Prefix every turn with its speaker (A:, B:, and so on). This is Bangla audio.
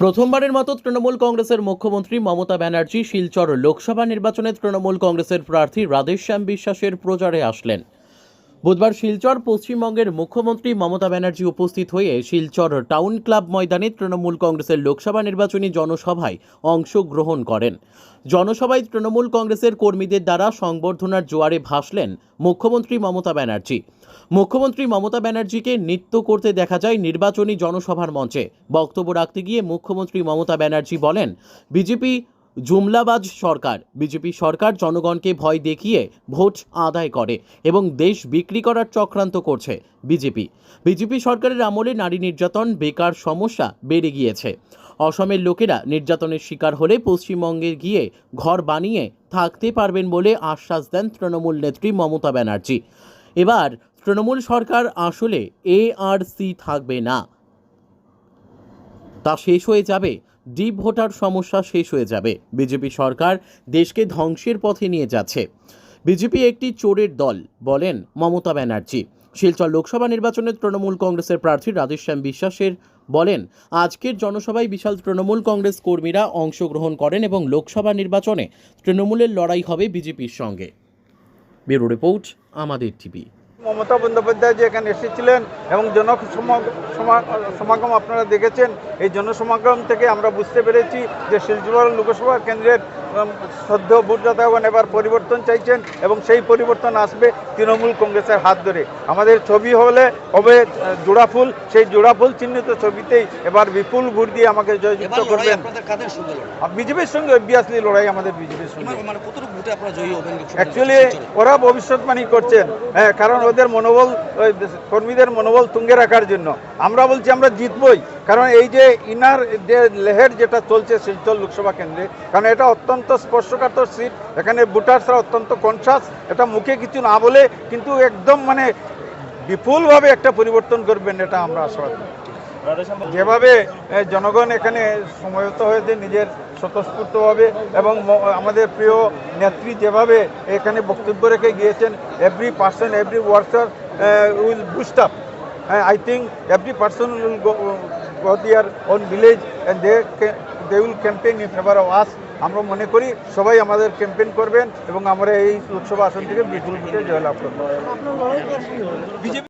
A: প্রথমবারের মতো তৃণমূল কংগ্রেসের মুখ্যমন্ত্রী মমতা ব্যানার্জি শিলচর লোকসভা নির্বাচনে তৃণমূল কংগ্রেসের প্রার্থী রাধেশ্যাম বিশ্বাসের প্রচারে আসলেন। বুধবার শিলচর পশ্চিমবঙ্গের মুখ্যমন্ত্রী মমতা ব্যানার্জি উপস্থিত হয়ে শিলচর টাউন ক্লাব ময়দানে তৃণমূল কংগ্রেসের লোকসভা নির্বাচনী জনসভায় অংশগ্রহণ করেন। জনসভায় তৃণমূল কংগ্রেসের কর্মীদের দ্বারা সংবর্ধনার জোয়ারে ভাসলেন মুখ্যমন্ত্রী মমতা ব্যানার্জি। মুখ্যমন্ত্রী মমতা ব্যানার্জিকে নৃত্য করতে দেখা যায় নির্বাচনী জনসভার মঞ্চে। বক্তব্য রাখতে গিয়ে মুখ্যমন্ত্রী মমতা ব্যানার্জি বলেন, বিজেপি জুমলাবাজ সরকার। বিজেপি সরকার জনগণকে ভয় দেখিয়ে ভোট আদায় করে এবং দেশ বিক্রি করার চক্রান্ত করছে বিজেপি। বিজেপি সরকারের আমলে নারী নির্যাতন বেকার সমস্যা বেড়ে গিয়েছে। অসমের লোকেরা নির্যাতনের শিকার হলে পশ্চিমবঙ্গে গিয়ে ঘর বানিয়ে থাকতে পারবেন বলে আশ্বাস দেন তৃণমূল নেত্রী মমতা ব্যানার্জি। এবার তৃণমূল সরকার আসলে এ আর সি থাকবে না। তা শেষ হয়ে যাবে ডিপ ভোটার সমস্যা শেষ হয়ে যাবে। বিজেপি সরকার দেশকে ধ্বংসের পথে নিয়ে যাচ্ছে। বিজেপি একটি চোরের দল, বলেন মমতা ব্যানার্জি। শিলচর লোকসভা নির্বাচনে তৃণমূল কংগ্রেসের প্রার্থী রাধেশ্যাম বিশ্বাসের, বলেন, আজকের জনসভায় বিশাল তৃণমূল কংগ্রেস কর্মীরা অংশগ্রহণ করেন এবং লোকসভা নির্বাচনে তৃণমূলের লড়াই হবে বিজেপির সঙ্গে। ব্যুরো রিপোর্ট, আমাদের টিভি।
B: মমতা বন্দ্যোপাধ্যায় যে এখানে এসেছিলেন এবং জন সমা- সমা- সমাগম আপনারা দেখেছেন এই জনসমাগম থেকে আমরা বুঝতে পেরেছি যে শিলচর লোকসভা কেন্দ্রের সদ্য ভোটদাতাগণ এবার পরিবর্তন চাইছেন এবং সেই পরিবর্তন আসবে তৃণমূল কংগ্রেসের হাত ধরে। আমাদের ছবি হলে হবে আহ, জোড়া ফুল সেই জোড়া ফুল চিহ্নিত ছবিতেই এবার বিপুল ভোট দিয়ে আমাকে জয়যুক্ত করবেন। বিজেপির সঙ্গে অবভিয়াসলি লড়াই আমাদের বিজেপির সঙ্গে।
C: মানে- মানে
B: অ্যাকচুয়ালি ওরা ভবিষ্যৎবাণী করছেন। হ্যাঁ কারণ ওদের মনোবল কর্মীদের মনোবল তুঙ্গে রাখার জন্য। আমরা বলছি আমরা জিতবই, কারণ এই যে ইনার যে লেহের যেটা চলছে শিলচর লোকসভা কেন্দ্রে, কারণ এটা অত্যন্ত স্পর্শকাতর সিট, এখানে ভোটার্সরা অত্যন্ত কনসাস এটা মুখে কিছু না বলে কিন্তু একদম মানে বিপুলভাবে একটা পরিবর্তন করবেন এটা আমরা আশাবাদী যেভাবে জনগণ এখানে সময়ত হয়েছে নিজের স্বতঃস্ফূর্তভাবে এবং আমাদের প্রিয় নেত্রী যেভাবে এখানে বক্তব্য রেখে গিয়েছেন every person every worker will boost up I think every person will go their own village and they they will campaign in favour of us আমরা মনে করি সবাই আমাদের ক্যাম্পেইন করবেন এবং আমরা এই লোকসভা আসন থেকে বিপুল ভোটে জয়লাভ করব।